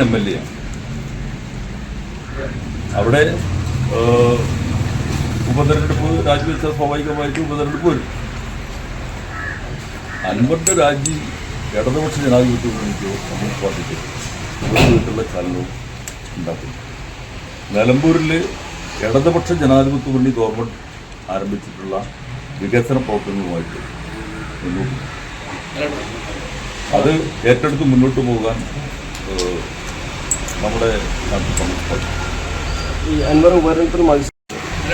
M L A അവിടെ ഉപതെരഞ്ഞെടുപ്പ് രാജിവെച്ച സ്വാഭാവികമായിട്ട് ഉപതെരഞ്ഞെടുപ്പ് വരും. അൻവറിന്റെ രാജി ഇടതുപക്ഷ ജനാധിപത്യ മുന്നണിക്കോ കമ്മ്യൂണിസ്റ്റ് പാർട്ടിക്കോ വിധത്തിലുള്ള ചലനവും ഉണ്ടാക്കുന്നു നിലമ്പൂരിൽ ഇടതുപക്ഷ ജനാധിപത്യ വേണ്ടി ഗവൺമെന്റ് ആരംഭിച്ചിട്ടുള്ള വികസന പ്രവർത്തനങ്ങളുമായിട്ട് മുന്നോട്ട് അത് ഏറ്റെടുത്ത് മുന്നോട്ട് പോകാൻ നമ്മുടെ ഈ അൻവർ ഉപതെരഞ്ഞെടുപ്പിൽ മത്സരം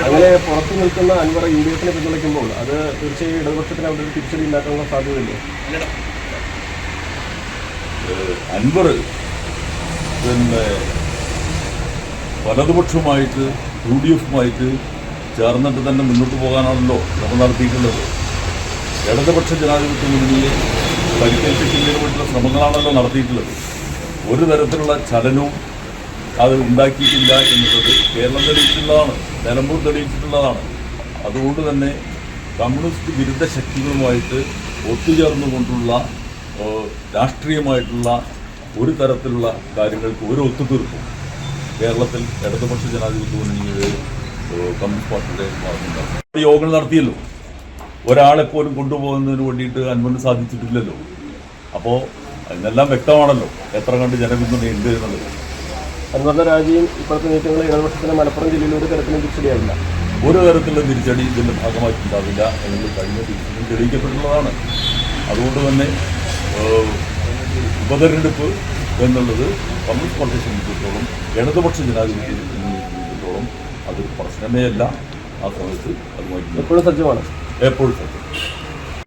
അങ്ങനെ പുറത്തു നിൽക്കുന്ന അൻവർ യു ഡി എഫിനെ പിന്തുണയ്ക്കുമ്പോൾ അത് തീർച്ചയായും ഇടതുപക്ഷത്തിന് അവിടെ ഒരു തിരിച്ചടി ഉണ്ടാക്കാനുള്ള സാധ്യതയില്ലേ അൻവർ പിന്നെ വലതുപക്ഷവുമായിട്ട് യു ഡി എഫുമായിട്ട് ചേർന്നിട്ട് തന്നെ മുന്നോട്ട് പോകാനാണല്ലോ നമ്മൾ നടത്തിയിട്ടുള്ളത്. ഇടതുപക്ഷ ജനാധിപത്യ മുന്നണിയെ പരിക്കേൽപ്പിക്കുന്നതിന് വേണ്ടിയുള്ള ശ്രമങ്ങളാണല്ലോ നടത്തിയിട്ടുള്ളത്. ഒരു തരത്തിലുള്ള ചലനവും അത് ഉണ്ടാക്കിയിട്ടില്ല എന്നുള്ളത് കേരളം തെളിയിച്ചിട്ടുള്ളതാണ് നിലമ്പൂർ തെളിയിച്ചിട്ടുള്ളതാണ്. അതുകൊണ്ട് തന്നെ കമ്മ്യൂണിസ്റ്റ് വിരുദ്ധ ശക്തികളുമായിട്ട് ഒത്തുചേർന്നുകൊണ്ടുള്ള രാഷ്ട്രീയമായിട്ടുള്ള ഒരു തരത്തിലുള്ള കാര്യങ്ങൾക്ക് ഒരു ഒത്തുതീർപ്പും കേരളത്തിൽ ഇടതുപക്ഷ ജനാധിപത്യ മുന്നണിയുടെ കമ്മ്യൂണിസ്റ്റ് പാർട്ടിയുടെ ഭാഗത്തുണ്ടാകും യോഗങ്ങൾ നടത്തിയല്ലോ. ഒരാളെപ്പോലും കൊണ്ടുപോകുന്നതിന് വേണ്ടിയിട്ട് അനുമതി സാധിച്ചിട്ടില്ലല്ലോ. അപ്പോൾ അതിനെല്ലാം വ്യക്തമാണല്ലോ. എത്ര കണ്ട് ജനപിന്തുണ ഉണ്ട് എന്നുള്ളത് അൻവറിന്റെ രാജിയും ഇപ്പോഴത്തെ നീക്കങ്ങൾ ഇടതുപക്ഷത്തിന് മലപ്പുറം ജില്ലയിൽ ഒരു തരത്തിലും തിരിച്ചടിയാവില്ല. ഒരു തരത്തിലും തിരിച്ചടി ഇതിന്റെ ഭാഗമായിട്ടുണ്ടാവില്ല എന്നത് കഴിഞ്ഞ ദിവസത്തിൽ തെളിയിക്കപ്പെട്ടുള്ളതാണ് അതുകൊണ്ട് തന്നെ ഉപതെരഞ്ഞെടുപ്പ് എന്നുള്ളത് കമ്മ്യൂണിസ്റ്റ് പാർട്ടിയെ സംബന്ധിച്ചിടത്തോളം ഇടതുപക്ഷ ജനാധിപത്യത്തെ സംബന്ധിച്ചിടത്തോളം അതൊരു പ്രശ്നമേ അല്ല ആ സമയത്ത് അതുമായിട്ട് എപ്പോഴും സജ്ജമാണ്. എപ്പോഴും സത്യം